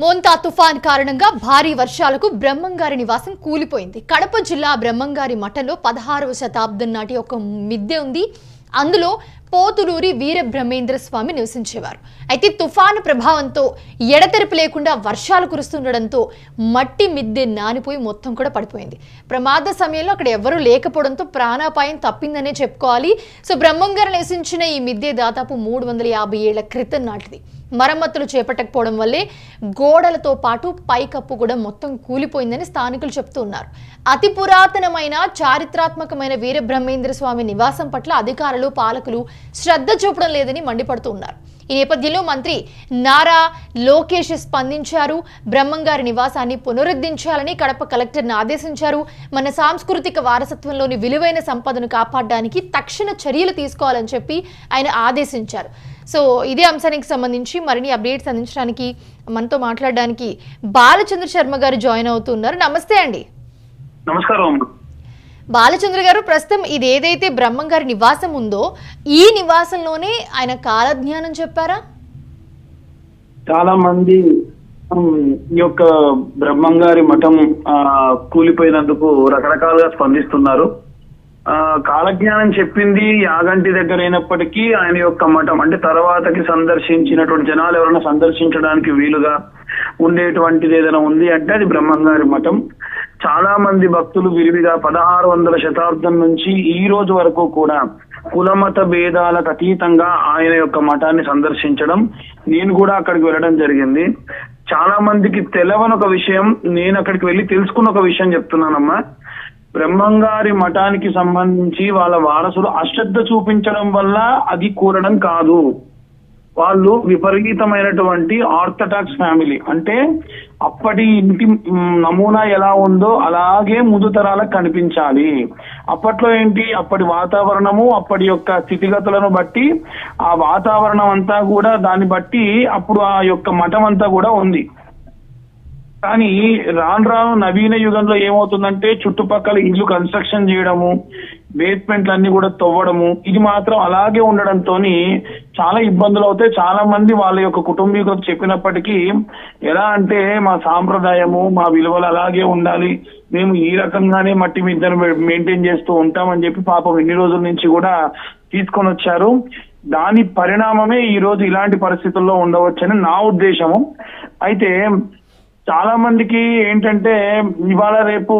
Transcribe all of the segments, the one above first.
మోంతా తుఫాన్ కారణంగా భారీ వర్షాలకు బ్రహ్మంగారి నివాసం కూలిపోయింది. కడప జిల్లా బ్రహ్మంగారి మఠంలో పదహారవ శతాబ్దం నాటి ఒక మిద్దె ఉంది. అందులో పోతులూరి వీర బ్రహ్మేంద్ర స్వామి నివసించేవారు. అయితే తుఫాను ప్రభావంతో ఎడతెరపు లేకుండా వర్షాలు కురుస్తుండడంతో మట్టి మిద్దె నానిపోయి మొత్తం కూడా పడిపోయింది. ప్రమాద సమయంలో అక్కడ ఎవరూ లేకపోవడంతో ప్రాణాపాయం తప్పిందనే చెప్పుకోవాలి. సో బ్రహ్మంగారు నివసించిన ఈ మిద్దె దాదాపు మూడు వందల యాభై ఏళ్ళ క్రితం నాటిది. మరమ్మతులు చేపట్టకపోవడం వల్లే గోడలతో పాటు పైకప్పు కూడా మొత్తం కూలిపోయిందని స్థానికులు చెప్తూ ఉన్నారు అతి పురాతనమైన చారిత్రాత్మకమైన వీరబ్రహ్మేంద్ర స్వామి నివాసం పట్ల అధికారులు పాలకులు శ్రద్ధ చూపడం లేదని మండిపడుతూ ఉన్నారు ఈ నేపథ్యంలో మంత్రి నారా లోకేష్ స్పందించారు. బ్రహ్మంగారి నివాసాన్ని పునరుద్ధరించాలని కడప కలెక్టర్ను ఆదేశించారు. మన సాంస్కృతిక వారసత్వంలోని విలువైన సంపదను కాపాడడానికి తక్షణ చర్యలు తీసుకోవాలని చెప్పి ఆయన ఆదేశించారు. సో ఇదే అంశానికి సంబంధించి మరిన్ని అప్డేట్స్ అందించడానికి మనతో మాట్లాడడానికి బాలచంద్ర శర్మ గారు జాయిన్ అవుతున్నారు. నమస్తే అండి. నమస్కారం. బాలచంద్ర గారు ప్రస్తుతం ఇది ఏదైతే బ్రహ్మం గారి నివాసం ఉందో ఈ నివాసంలోనే ఆయన కాలజ్ఞానం చెప్పారా? చాలా మంది ఈ యొక్క బ్రహ్మంగారి మఠం ఆ, కూలిపోయినందుకు రకరకాలుగా స్పందిస్తున్నారు. కాలజ్ఞానం చెప్పింది యాగంటి దగ్గర అయినప్పటికీ ఆయన యొక్క మఠం అంటే తర్వాతకి సందర్శించినటువంటి జనాలు ఎవరైనా సందర్శించడానికి వీలుగా ఉండేటువంటిది ఏదైనా ఉంది అంటే అది బ్రహ్మంగారి మఠం. చాలా మంది భక్తులు విరివిగా పదహారు వందల శతాబ్దం నుంచి ఈ రోజు వరకు కూడా కులమత భేదాలకు అతీతంగా ఆయన యొక్క మఠాన్ని సందర్శించడం నేను కూడా అక్కడికి వెళ్ళడం జరిగింది. చాలా మందికి తెలవని ఒక విషయం నేను అక్కడికి వెళ్ళి తెలుసుకున్న ఒక విషయం చెప్తున్నానమ్మా. బ్రహ్మంగారి మఠానికి సంబంధించి వాళ్ళ వారసులు అశ్రద్ధ చూపించడం వల్ల అది కూరడం కాదు. వాళ్ళు విపరీతమైనటువంటి ఆర్థడాక్స్ ఫ్యామిలీ. అంటే అప్పటి ఇంటి నమూనా ఎలా ఉందో అలాగే ముందు తరాలకు కనిపించాలి. అప్పట్లో ఏంటి? అప్పటి వాతావరణము అప్పటి యొక్క స్థితిగతులను బట్టి ఆ వాతావరణం అంతా కూడా దాన్ని బట్టి అప్పుడు ఆ యొక్క మఠం అంతా కూడా ఉంది. కానీ రాను రాను నవీన యుగంలో ఏమవుతుందంటే చుట్టుపక్కల ఇల్లు కన్స్ట్రక్షన్ చేయడము బేస్మెంట్లు అన్ని కూడా తవ్వడము ఇది మాత్రం అలాగే ఉండడంతో చాలా ఇబ్బందులు అవుతాయి. చాలా మంది వాళ్ళ యొక్క కుటుంబీకులకు చెప్పినప్పటికీ ఎలా అంటే మా సాంప్రదాయము మా విలువలు అలాగే ఉండాలి. మేము ఈ రకంగానే మట్టి మిద్దను మెయింటైన్ చేస్తూ ఉంటామని చెప్పి పాపం ఎన్ని రోజుల నుంచి కూడా తీసుకొని వచ్చారు. దాని పరిణామమే ఈ రోజు ఇలాంటి పరిస్థితుల్లో ఉండవచ్చని నా ఉద్దేశము. అయితే చాలా మందికి ఏంటంటే ఇవాళ రేపు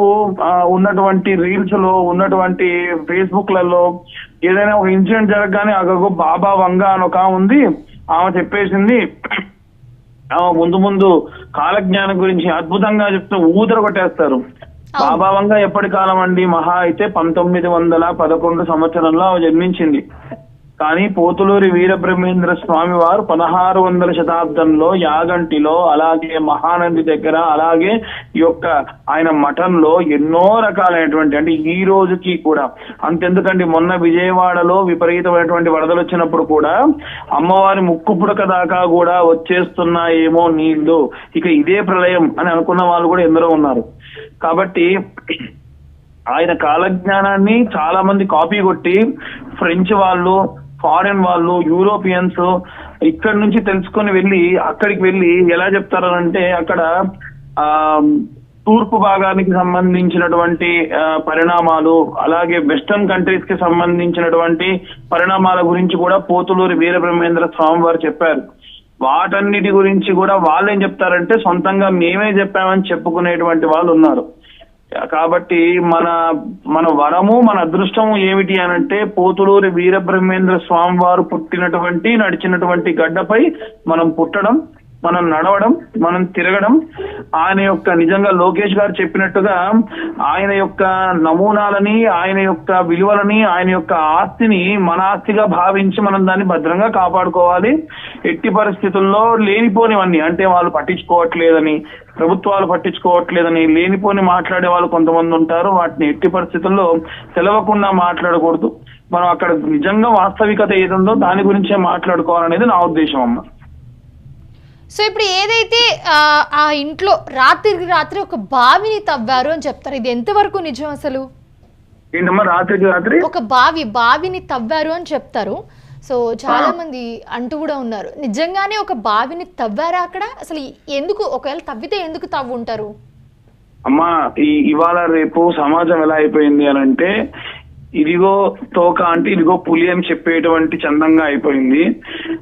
ఉన్నటువంటి రీల్స్లో ఉన్నటువంటి ఫేస్బుక్లలో ఏదైనా ఒక ఇన్సిడెంట్ జరగగానే అగో బాబా వంగ అని ఒక ఉంది. ఆమె చెప్పేసింది ఆమె ముందు ముందు కాలజ్ఞానం గురించి అద్భుతంగా చెప్తూ ఊదర కొట్టేస్తారు. బాబా వంగ ఎప్పటి కాలం అండి? మహా అయితే పంతొమ్మిది వందల పదకొండు సంవత్సరంలో ఆమె జన్మించింది. కానీ పోతులూరి వీరబ్రహ్మేంద్ర స్వామి వారు పదహారు వందల శతాబ్దంలో యాగంటిలో అలాగే మహానంది దగ్గర అలాగే ఈ యొక్క ఆయన మఠంలో ఎన్నో రకాలైనటువంటి అంటే ఈ రోజుకి కూడా అంతెందుకండి మొన్న విజయవాడలో విపరీతమైనటువంటి వరదలు వచ్చినప్పుడు కూడా అమ్మవారి ముక్కు పుడక దాకా కూడా వచ్చేస్తున్నాయేమో నీళ్ళు. ఇక ఇదే ప్రళయం అని అనుకున్న వాళ్ళు కూడా ఎందరో ఉన్నారు. కాబట్టి ఆయన కాలజ్ఞానాన్ని చాలా మంది కాపీ కొట్టి ఫ్రెంచ్ వాళ్ళు ఫారెన్ వాళ్ళు యూరోపియన్స్ ఇక్కడ నుంచి తెలుసుకొని వెళ్ళి అక్కడికి వెళ్ళి ఎలా చెప్తారంటే అక్కడ ఆ తూర్పు భాగానికి సంబంధించినటువంటి పరిణామాలు అలాగే వెస్టర్న్ కంట్రీస్కి సంబంధించినటువంటి పరిణామాల గురించి కూడా పోతులూరి వీరబ్రహ్మేంద్ర స్వామి వారు చెప్పారు. వాటన్నిటి గురించి కూడా వాళ్ళు ఏం చెప్తారంటే సొంతంగా మేమే చెప్పామని చెప్పుకునేటువంటి వాళ్ళు ఉన్నారు. కాబట్టి మన మన వరము మన అదృష్టము ఏమిటి అనంటే పోతులూరి వీరబ్రహ్మేంద్ర స్వామి వారు పుట్టినటువంటి నడిచినటువంటి గడ్డపై మనం పుట్టడం. మనం నడవడం మనం తిరగడం ఆయన యొక్క నిజంగా లోకేష్ గారు చెప్పినట్టుగా ఆయన యొక్క నమూనాలని ఆయన యొక్క విలువలని ఆయన యొక్క ఆస్తిని మన ఆస్తిగా భావించి మనం దాన్ని భద్రంగా కాపాడుకోవాలి. ఎట్టి పరిస్థితుల్లో లేనిపోనివన్నీ అంటే వాళ్ళు పట్టించుకోవట్లేదని ప్రభుత్వాలు పట్టించుకోవట్లేదని లేనిపోని మాట్లాడే వాళ్ళు కొంతమంది ఉంటారు. వాటిని ఎట్టి పరిస్థితుల్లో తెలవకుండా మాట్లాడకూడదు. మనం అక్కడ నిజంగా వాస్తవికత ఏదుందో దాని గురించే మాట్లాడుకోవాలనేది నా ఉద్దేశం అమ్మ. సో ఇప్పుడు ఏదైతే ఆ, ఇంట్లో రాత్రికి రాత్రి ఒక బావిని తవ్వారు అని చెప్తారు ఇది ఎంతవరకు నిజం అసలు? ఏంటమ్మా రాత్రికి రాత్రి? ఒక బావి బావిని తవ్వారు అని చెప్తారు. సో చాలా మంది అంటూ కూడా ఉన్నారు. నిజంగానే ఒక బావిని తవ్వారా అక్కడ? అసలు ఎందుకు ఒకవేళ తవ్వితే ఎందుకు తవ్వు ఉంటారు అమ్మా ఈ ఇవాళ రేపు సమాజం ఎలా అయిపోయింది అని అంటే ఇదిగో తోక అంటే ఇదిగో పులి అని చెప్పేటువంటి చందంగా అయిపోయింది.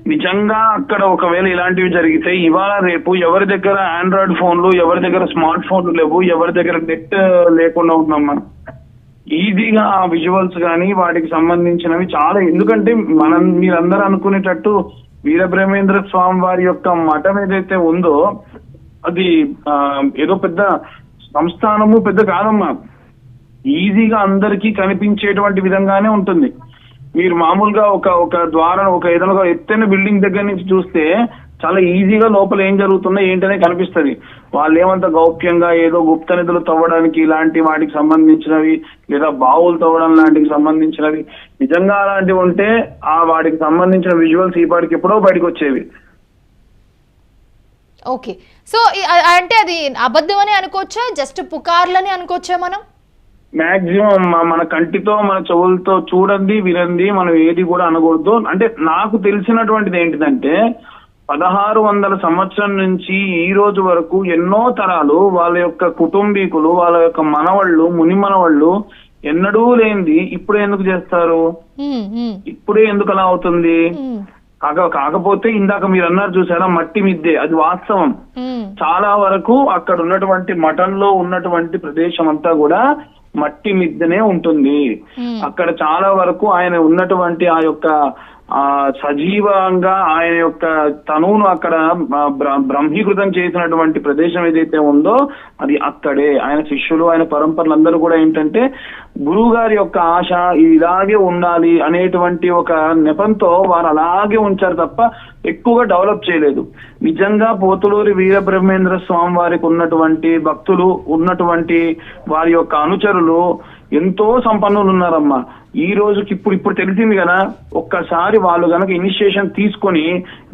నిజంగా అక్కడ ఒకవేళ ఇలాంటివి జరిగితే ఇవాళ రేపు ఎవరి దగ్గర ఆండ్రాయిడ్ ఫోన్లు ఎవరి దగ్గర స్మార్ట్ ఫోన్లు లేవు ఎవరి దగ్గర నెట్ లేకుండా ఉందమ్మా ఈజీగా ఆ విజువల్స్ కానీ వాటికి సంబంధించినవి చాలా. ఎందుకంటే మనం మీరందరూ అనుకునేటట్టు వీరబ్రహ్మేంద్ర స్వామి వారి యొక్క మఠం ఏదైతే ఉందో అది ఏదో పెద్ద సంస్థానము పెద్ద కాదమ్మా. ఈజీగా అందరికీ కనిపించేటువంటి విధంగానే ఉంటుంది. మీరు మామూలుగా ఒక ఒక ద్వారం ఒక ఏదైనా ఒక ఎత్తైన బిల్డింగ్ దగ్గర నుంచి చూస్తే చాలా ఈజీగా లోపల ఏం జరుగుతుందో ఏంటనే కనిపిస్తుంది. వాళ్ళు ఏమంత గౌప్యంగా ఏదో గుప్త నిధులు తవ్వడానికి ఇలాంటి వాటికి సంబంధించినవి లేదా బావులు తవ్వడం లాంటికి సంబంధించినవి నిజంగా అలాంటివి ఉంటే ఆ వాటికి సంబంధించిన విజువల్స్ ఈ పాటికి ఎప్పుడో బయటకు వచ్చేవి. ఓకే. సో అంటే అది అబద్ధం అని అనుకోవచ్చా? జస్ట్ పుకార్లని అనుకోవచ్చా మనం? మాక్సిమం మన కంటితో మన చెవులతో చూడండి వినండి మనం ఏది కూడా అనకూడదు. అంటే నాకు తెలిసినటువంటిది ఏంటిదంటే పదహారు వందల సంవత్సరం నుంచి ఈ రోజు వరకు ఎన్నో తరాలు వాళ్ళ యొక్క కుటుంబీకులు వాళ్ళ యొక్క మనవళ్ళు ముని మనవళ్ళు ఎన్నడూ లేనిది ఇప్పుడే ఎందుకు చేస్తారు? ఇప్పుడే ఎందుకు అలా అవుతుంది కాకపోతే ఇందాక మీరు అన్నారు చూసారా మట్టి మిద్దే అది వాస్తవం. చాలా వరకు అక్కడ ఉన్నటువంటి మఠంలో ఉన్నటువంటి ప్రదేశం అంతా కూడా మట్టి మిద్దెనే ఉంటుంది. అక్కడ చాలా వరకు ఆయన ఉన్నటువంటి ఆ యొక్క ఆ సజీవంగా ఆయన యొక్క తనువును అక్కడ బ్రహ్మీకృతం చేసినటువంటి ప్రదేశం ఏదైతే ఉందో అది అక్కడే. ఆయన శిష్యులు ఆయన పరంపరలందరూ కూడా ఏంటంటే గురువు గారి యొక్క ఆశ ఇలాగే ఉండాలి అనేటువంటి ఒక నెపంతో వారు అలాగే ఉంచారు తప్ప ఎక్కువగా డెవలప్ చేయలేదు. నిజంగా పోతులూరి వీరబ్రహ్మేంద్ర స్వామి వారికి ఉన్నటువంటి భక్తులు ఉన్నటువంటి వారి యొక్క అనుచరులు ఎంతో సంపన్నులు ఉన్నారమ్మా. ఈ రోజుకి ఇప్పుడు ఇప్పుడు తెలిసింది కదా ఒక్కసారి వాళ్ళు గనక ఇనిషియేషన్ తీసుకొని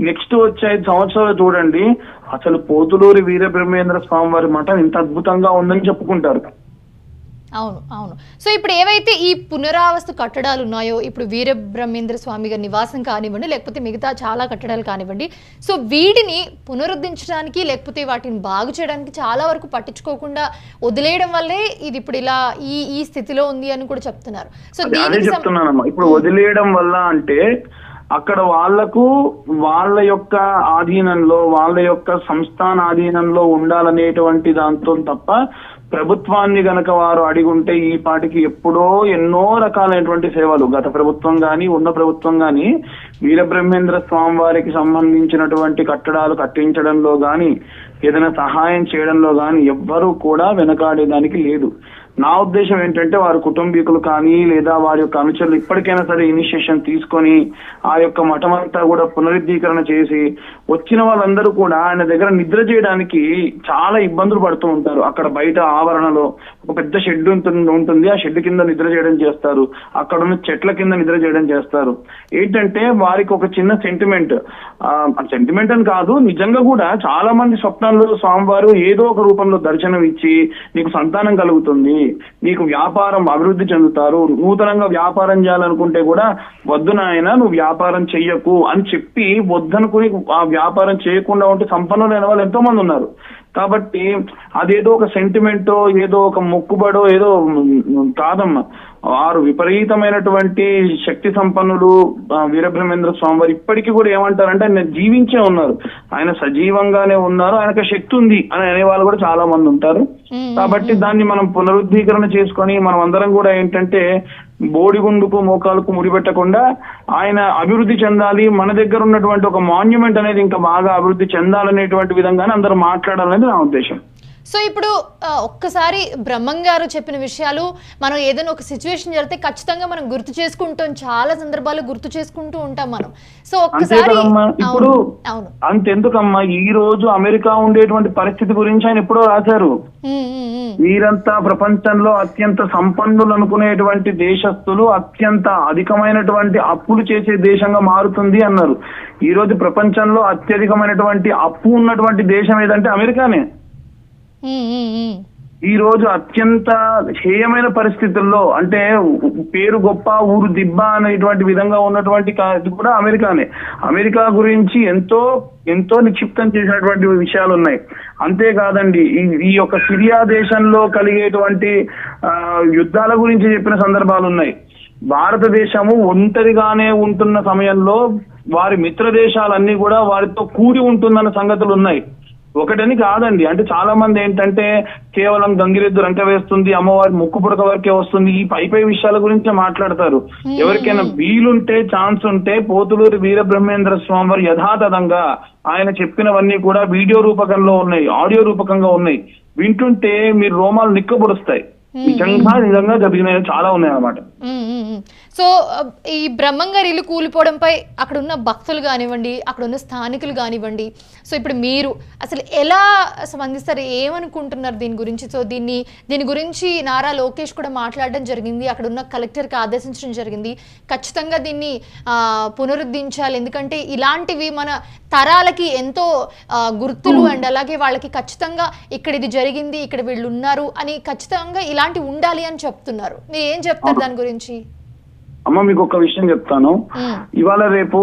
నెక్స్ట్ వచ్చే ఐదు సంవత్సరాలు చూడండి అసలు పోతులూరి వీరబ్రహ్మేంద్ర స్వామి వారి మఠం ఇంత అద్భుతంగా ఉందని చెప్పుకుంటారు. అవును అవును. సో ఇప్పుడు ఏవైతే ఈ పునరావాస కట్టడాలు ఉన్నాయో ఇప్పుడు వీరబ్రహ్మేంద్ర స్వామి గారి నివాసం కానివ్వండి లేకపోతే మిగతా చాలా కట్టడాలు కానివ్వండి సో వీటిని పునరుద్ధరించడానికి లేకపోతే వాటిని బాగు చేయడానికి చాలా వరకు పట్టించుకోకుండా వదిలేయడం వల్లే ఇది ఇప్పుడు ఇలా ఈ ఈ స్థితిలో ఉంది అని కూడా చెప్తున్నారు. దీనికి సం- చెప్తున్నానమ్మా. ఇప్పుడు వదిలేయడం వల్ల అంటే అక్కడ వాళ్ళకు వాళ్ళ యొక్క ఆధీనంలో వాళ్ళ యొక్క సంస్థాన ఆధీనంలో ఉండాలనేటువంటి దాంతో తప్ప ప్రభుత్వాన్ని గనక వారు అడిగుంటే ఈ పాటికి ఎప్పుడో ఎన్నో రకాలైనటువంటి సేవలు గత ప్రభుత్వం గాని ఉన్న ప్రభుత్వం గాని వీరబ్రహ్మేంద్ర స్వామి వారికి సంబంధించినటువంటి కట్టడాలు కట్టించడంలో గాని ఏదైనా సహాయం చేయడంలో గాని ఎవ్వరూ కూడా వెనకాడేదానికి లేదు. నా ఉద్దేశం ఏంటంటే వారి కుటుంబీకులు కానీ లేదా వారి యొక్క అనుచరులు ఇప్పటికైనా సరే ఇనిషియేషన్ తీసుకొని ఆ యొక్క మఠం అంతా కూడా పునరుద్ధీకరణ చేసి వచ్చిన వాళ్ళందరూ కూడా ఆయన దగ్గర నిద్ర చేయడానికి చాలా ఇబ్బందులు పడుతూ ఉంటారు. అక్కడ బయట ఆవరణలో ఒక పెద్ద షెడ్ ఉంటుంది ఉంటుంది. ఆ షెడ్ కింద నిద్ర చేయడం చేస్తారు. అక్కడ ఉన్న చెట్ల కింద నిద్ర చేయడం చేస్తారు. ఏంటంటే వారికి ఒక చిన్న సెంటిమెంట్ సెంటిమెంట్ అని కాదు నిజంగా కూడా చాలా మంది స్వప్నాల్లో స్వామివారు ఏదో ఒక రూపంలో దర్శనం ఇచ్చి నీకు సంతానం కలుగుతుంది. నీకు వ్యాపారం అభివృద్ధి చెందుతారు. నూతనంగా వ్యాపారం చేయాలనుకుంటే కూడా వద్దు నాయన నువ్వు వ్యాపారం చెయ్యకు అని చెప్పి వద్దనుకుని ఆ వ్యాపారం చేయకుండా ఉంటే సంపన్నులైన వాళ్ళు ఎంతో మంది ఉన్నారు. కాబట్టి అదేదో ఒక సెంటిమెంటో ఏదో ఒక మొక్కుబడో ఏదో కాదమ్మా. వారు విపరీతమైనటువంటి శక్తి సంపన్నులు వీరబ్రహ్మేంద్ర స్వామి వారు ఇప్పటికీ కూడా ఏమంటారంటే ఆయన జీవించే ఉన్నారు. ఆయన సజీవంగానే ఉన్నారు. ఆయనకు శక్తి ఉంది అని అనేవాళ్ళు కూడా చాలా మంది ఉంటారు. కాబట్టి దాన్ని మనం పునరుద్ధీకరణ చేసుకొని మనం అందరం కూడా ఏంటంటే బోడిగుండుకు మోకాలకు ముడిపెట్టకుండా ఆయన అభివృద్ధి చెందాలి మన దగ్గర ఉన్నటువంటి ఒక మాన్యుమెంట్ అనేది ఇంకా బాగా అభివృద్ధి చెందాలనేటువంటి విధంగానే అందరూ మాట్లాడాలనేది నా ఉద్దేశం. సో ఇప్పుడు ఒక్కసారి బ్రహ్మం గారు చెప్పిన విషయాలు మనం ఏదైనా ఒక సిచ్యువేషన్ జరిగితే ఖచ్చితంగా మనం గుర్తు చేసుకుంటాం. చాలా సందర్భాలు గుర్తు చేసుకుంటూ ఉంటాం మనం. సో ఒక్కసారి ఇప్పుడు అంతెందుకమ్మా ఈ రోజు అమెరికా ఉండేటువంటి పరిస్థితి గురించి ఆయన ఎప్పుడో రాశారు. వీరంతా ప్రపంచంలో అత్యంత సంపన్నులు అనుకునేటువంటి దేశస్తులు అత్యంత అధికమైనటువంటి అప్పులు చేసే దేశంగా మారుతుంది అన్నారు. ఈ రోజు ప్రపంచంలో అత్యధికమైనటువంటి అప్పు ఉన్నటువంటి దేశం ఏదంటే అమెరికానే. ఈ రోజు అత్యంత హేయమైన పరిస్థితుల్లో అంటే పేరు గొప్ప ఊరు దిబ్బ అనేటువంటి విధంగా ఉన్నటువంటి కూడా అమెరికానే. అమెరికా గురించి ఎంతో ఎంతో నిక్షిప్తం చేసినటువంటి విషయాలు ఉన్నాయి అంతేకాదండి ఈ యొక్క సిరియా దేశంలో కలిగేటువంటి ఆ, యుద్ధాల గురించి చెప్పిన సందర్భాలు ఉన్నాయి భారతదేశము ఒంటరిగానే ఉంటున్న సమయంలో వారి మిత్ర దేశాలన్నీ కూడా వారితో కూడి ఉంటుందన్న సంగతులు ఉన్నాయి ఒకటని కాదండి. అంటే చాలా మంది ఏంటంటే కేవలం గంగిరెద్దు రంక వేస్తుంది అమ్మవారి ముక్కు పుడక వరకే వస్తుంది ఈ పై పై విషయాల గురించి మాట్లాడతారు. ఎవరికైనా వీలుంటే ఛాన్స్ ఉంటే పోతులూరి వీర బ్రహ్మేంద్ర స్వామి వారు యథాతథంగా ఆయన చెప్పినవన్నీ కూడా వీడియో రూపకంలో ఉన్నాయి ఆడియో రూపకంగా ఉన్నాయి. వింటుంటే మీరు రోమాలు నిక్కబొడుస్తాయి. నిజంగా నిజంగా జరిగినవి చాలా ఉన్నాయి అన్నమాట. సో ఈ బ్రహ్మంగారి ఇల్లు కూలిపోవడంపై అక్కడ ఉన్న భక్తులు కానివ్వండి అక్కడ ఉన్న స్థానికులు కానివ్వండి సో ఇప్పుడు మీరు అసలు ఎలా స్పందిస్తారు ఏమనుకుంటున్నారు దీని గురించి? సో దీన్ని దీని గురించి నారా లోకేష్ కూడా మాట్లాడడం జరిగింది అక్కడ ఉన్న కలెక్టర్కి ఆదేశించడం జరిగింది. ఖచ్చితంగా దీన్ని పునరుద్ధరించాలి. ఎందుకంటే ఇలాంటివి మన తరాలకి ఎంతో గుర్తులు అండ్ అలాగే వాళ్ళకి ఖచ్చితంగా ఇక్కడ ఇది జరిగింది ఇక్కడ వీళ్ళు ఉన్నారు అని ఖచ్చితంగా ఇలాంటివి ఉండాలి అని చెప్తున్నారు. మీరు ఏం చెప్తారు దాని గురించి? అమ్మ మీకు ఒక విషయం చెప్తాను. ఇవాళ రేపు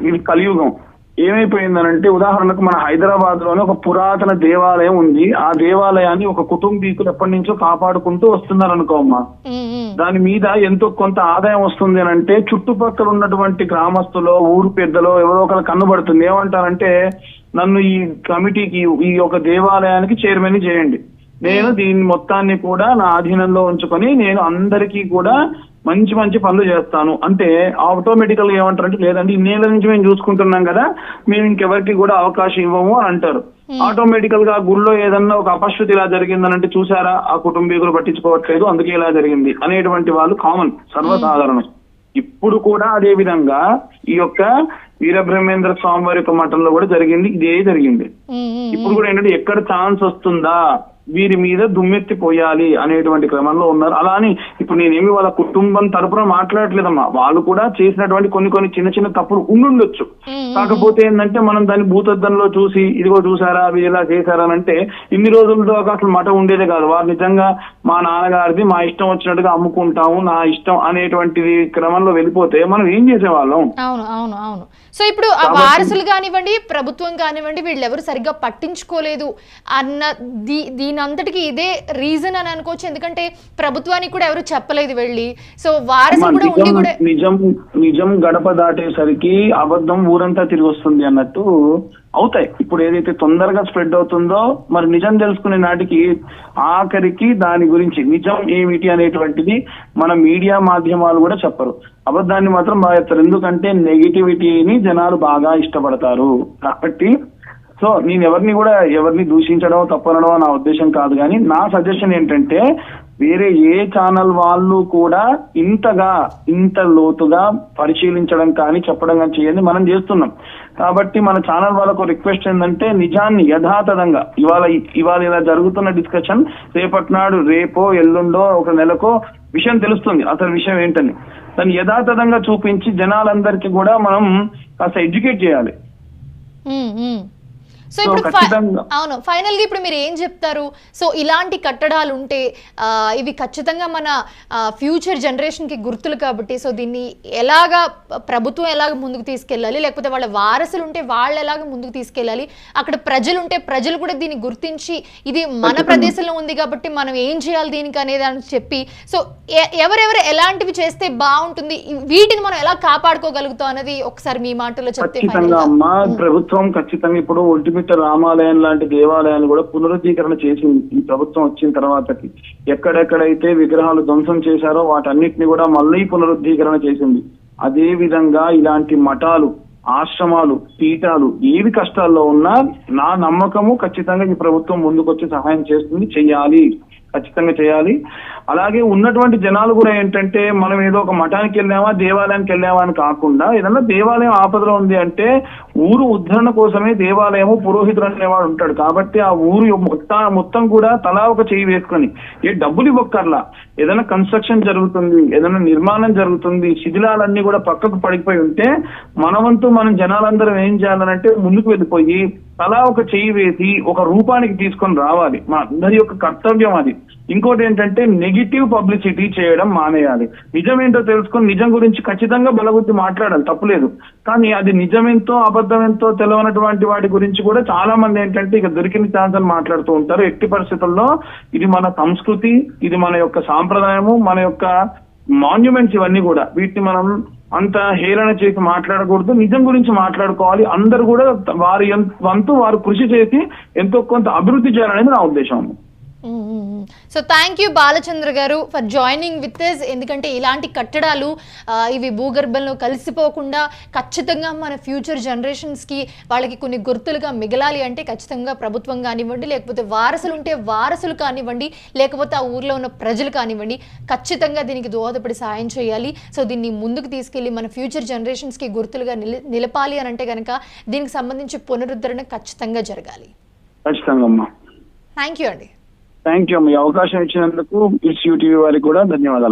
ఇది కలియుగం ఏమైపోయిందనంటే ఉదాహరణకు మన హైదరాబాద్లోనే ఒక పురాతన దేవాలయం ఉంది. ఆ దేవాలయాన్ని ఒక కుటుంబీకులు ఎప్పటి నుంచో కాపాడుకుంటూ వస్తున్నారు అనుకో అమ్మా. మ్మ్, మ్మ్. దాని మీద ఎంతో కొంత ఆదాయం వస్తుంది అని అంటే చుట్టుపక్కల ఉన్నటువంటి గ్రామస్తులో ఊరు పెద్దలో ఎవరో ఒకరు కన్నుబడుతుంది ఏమంటారంటే నన్ను ఈ కమిటీకి ఈ యొక్క దేవాలయానికి చైర్మన్ చేయండి. నేను దీని మొత్తాన్ని కూడా నా అధీనంలో ఉంచుకొని నేను అందరికీ కూడా మంచి మంచి పనులు చేస్తాను. అంటే ఆటోమేటికల్గా ఏమంటారంటే లేదండి ఇన్నేళ్ళ నుంచి మేము చూసుకుంటున్నాం కదా మేము ఇంకెవరికి కూడా అవకాశం ఇవ్వము అని అంటారు. ఆటోమేటికల్గా గుళ్ళో ఏదన్నా ఒక అపశృతి ఇలా జరిగిందనంటే చూసారా ఆ కుటుంబీకులు పట్టించుకోవట్లేదు అందుకే ఇలా జరిగింది అనేటువంటి వాళ్ళు కామన్ సర్వసాధారణం. ఇప్పుడు కూడా అదే విధంగా ఈ యొక్క వీరబ్రహ్మేంద్ర స్వామి వారి యొక్క మఠంలో కూడా జరిగింది ఇదే జరిగింది. ఇప్పుడు కూడా ఏంటంటే ఎక్కడ ఛాన్స్ వస్తుందా? వీరి మీద దుమ్మెత్తి పోయాలి అనేటువంటి క్రమంలో ఉన్నారు. అలా అని ఇప్పుడు నేనేమి వాళ్ళ కుటుంబం తరపున మాట్లాడట్లేదమ్మా. వాళ్ళు కూడా చేసినటువంటి కొన్ని కొన్ని చిన్న చిన్న తప్పులు ఉండుండొచ్చు. కాకపోతే ఏంటంటే మనం దాన్ని భూతద్దంలో చూసి ఇదిగో చూసారా వీళ్ళు ఇలా చేశారా అంటే ఇన్ని రోజులతో అసలు మఠం ఉండేదే కాదు. వారు నిజంగా మా నాన్నగారిది మా ఇష్టం వచ్చినట్టుగా అమ్ముకుంటాము నా ఇష్టం అనేటువంటిది క్రమంలో వెళ్ళిపోతే మనం ఏం చేసేవాళ్ళం? అవును అవును అవును. సో ఇప్పుడు ఆ వారసులు కానివ్వండి ప్రభుత్వం కానివ్వండి వీళ్ళు ఎవరు సరిగ్గా పట్టించుకోలేదు అన్న దీ దీని అంతటికి ఇదే రీజన్ అని అనుకోవచ్చు. ఎందుకంటే ప్రభుత్వానికి కూడా ఎవరు చెప్పలేదు వెళ్ళి. సో కూడా ఉండి నిజం కూడా నిజం నిజం గడప దాటేసరికి అబద్ధం ఊరంతా తిరిగి వస్తుంది అన్నట్టు అవుతాయి. ఇప్పుడు ఏదైతే తొందరగా స్ప్రెడ్ అవుతుందో మరి నిజం తెలుసుకునే నాటికి ఆఖరికి దాని గురించి నిజం ఏమిటి అనేటువంటిది మన మీడియా మాధ్యమాలు కూడా చెప్పరు. అబద్ధాన్ని మాత్రం ఎందుకంటే నెగిటివిటీని జనాలు బాగా ఇష్టపడతారు. కాబట్టి సో నేను ఎవరిని కూడా ఎవరిని దూషించడం తప్పనడం నా ఉద్దేశం కాదు కానీ నా సజెషన్ ఏంటంటే వేరే ఏ ఛానల్ వాళ్ళు కూడా ఇంతగా ఇంత లోతుగా పరిశీలించడం కానీ చెప్పడం కానీ చేయండి. మనం చేస్తున్నాం. కాబట్టి మన ఛానల్ వాళ్ళకు రిక్వెస్ట్ ఏంటంటే నిజాన్ని యథాతథంగా ఇవాళ ఇవాళ ఇలా జరుగుతున్న డిస్కషన్ రేపటి నాడు రేపో ఎల్లుండో ఒక నెలకో విషయం తెలుస్తుంది. అసలు విషయం ఏంటని. దాన్ని యథాతథంగా చూపించి జనాలందరికీ కూడా మనం కాస్త ఎడ్యుకేట్ చేయాలి. సో ఇప్పుడు అవును ఫైనల్గా ఇప్పుడు మీరు ఏం చెప్తారు? సో ఇలాంటి కట్టడాలు ఉంటే ఇవి ఖచ్చితంగా మన ఫ్యూచర్ జనరేషన్కి గుర్తులు కాబట్టి సో దీన్ని ఎలాగా ప్రభుత్వం ఎలాగ ముందుకు తీసుకెళ్ళాలి? లేకపోతే వాళ్ళ వారసులు ఉంటే వాళ్ళు ఎలాగ ముందుకు తీసుకెళ్ళాలి? అక్కడ ప్రజలు ఉంటే ప్రజలు కూడా దీన్ని గుర్తించి ఇది మన ప్రదేశంలో ఉంది కాబట్టి మనం ఏం చేయాలి దీనికి అనేది అని చెప్పి సో ఎవరెవరు ఎలాంటివి చేస్తే బాగుంటుంది వీటిని మనం ఎలా కాపాడుకోగలుగుతాం అనేది ఒకసారి మీ మాటలో చెప్తే ప్రభుత్వం ఖచ్చితంగా ఇప్పుడు ఒంటిమిట్ట రామాలయం లాంటి దేవాలయాలు కూడా పునరుద్ధీకరణ చేసింది ఈ ప్రభుత్వం వచ్చిన తర్వాతకి ఎక్కడెక్కడైతే విగ్రహాలు ధ్వంసం చేశారో వాటన్నిటిని కూడా మళ్ళీ పునరుద్ధీకరణ చేసింది. అదే విధంగా ఇలాంటి మఠాలు ఆశ్రమాలు పీఠాలు ఏవి కష్టాల్లో ఉన్నా నా నమ్మకము ఖచ్చితంగా ఈ ప్రభుత్వం ముందుకొచ్చి సహాయం చేస్తుంది చెయ్యాలి ఖచ్చితంగా చేయాలి. అలాగే ఉన్నటువంటి జనాలు కూడా ఏంటంటే మనం ఏదో ఒక మఠానికి వెళ్ళామా దేవాలయానికి వెళ్ళామా అని కాకుండా ఏదన్నా దేవాలయం ఆపదలో ఉంది అంటే ఊరు ఉద్ధరణ కోసమే దేవాలయము పురోహితుడు అనేవాడు ఉంటాడు. కాబట్టి ఆ ఊరు మొత్తం మొత్తం కూడా తలా ఒక చేయి వేసుకొని ఏ డబ్బులు ఇవ్వక్కర్లా. ఏదైనా కన్స్ట్రక్షన్ జరుగుతుంది ఏదైనా నిర్మాణం జరుగుతుంది శిథిలాలన్నీ కూడా పక్కకు పడిపోయి ఉంటే మనవంతు మనం జనాలందరం ఏం చేయాలనంటే ముందుకు వెళ్ళిపోయి తలా ఒక చేయి వేసి ఒక రూపానికి తీసుకొని రావాలి. మా అందరి యొక్క కర్తవ్యం అది. ఇంకోటి ఏంటంటే నెగిటివ్ పబ్లిసిటీ చేయడం మానేయాలి. నిజమేంటో తెలుసుకొని నిజం గురించి ఖచ్చితంగా బలగుద్ది మాట్లాడాలి తప్పులేదు. కానీ అది నిజమేంతో అబద్ధం ఎంతో తెలియనటువంటి వాటి గురించి కూడా చాలా మంది ఏంటంటే ఇక దొరికిన ఛాన్స్ అని మాట్లాడుతూ ఉంటారు. ఎట్టి పరిస్థితుల్లో ఇది మన సంస్కృతి ఇది మన యొక్క సాంప్రదాయము మన యొక్క మాన్యుమెంట్స్ ఇవన్నీ కూడా. వీటిని మనం అంత హేళన చేసి మాట్లాడకూడదు. నిజం గురించి మాట్లాడుకోవాలి. అందరూ కూడా వారి వంతు వారు కృషి చేసి ఎంతో కొంత అభివృద్ధి చేయాలనేది నా ఉద్దేశం. సో థ్యాంక్ యూ బాలచంద్ర గారు ఫర్ జాయినింగ్ విత్ ఎస్ ఎందుకంటే ఇలాంటి కట్టడాలు ఇవి భూగర్భంలో కలిసిపోకుండా ఖచ్చితంగా మన ఫ్యూచర్ జనరేషన్స్కి వాళ్ళకి కొన్ని గుర్తులుగా మిగలాలి అంటే ఖచ్చితంగా ప్రభుత్వం కానివ్వండి లేకపోతే వారసులు ఉంటే వారసులు కానివ్వండి లేకపోతే ఆ ఊర్లో ఉన్న ప్రజలు కానివ్వండి ఖచ్చితంగా దీనికి దోహదపడి సాయం చేయాలి. సో దీన్ని ముందుకు తీసుకెళ్ళి మన ఫ్యూచర్ జనరేషన్స్కి గుర్తులుగా నిల నిలపాలి అని అంటే కనుక దీనికి సంబంధించి పునరుద్ధరణ ఖచ్చితంగా జరగాలి. ఖచ్చితంగా అమ్మా. థ్యాంక్ యూ అండి. థ్యాంక్ యూ అమ్మా ఈ అవకాశం ఇచ్చినందుకు ఇట్స్ యూటీవీ వారికి కూడా ధన్యవాదాలు.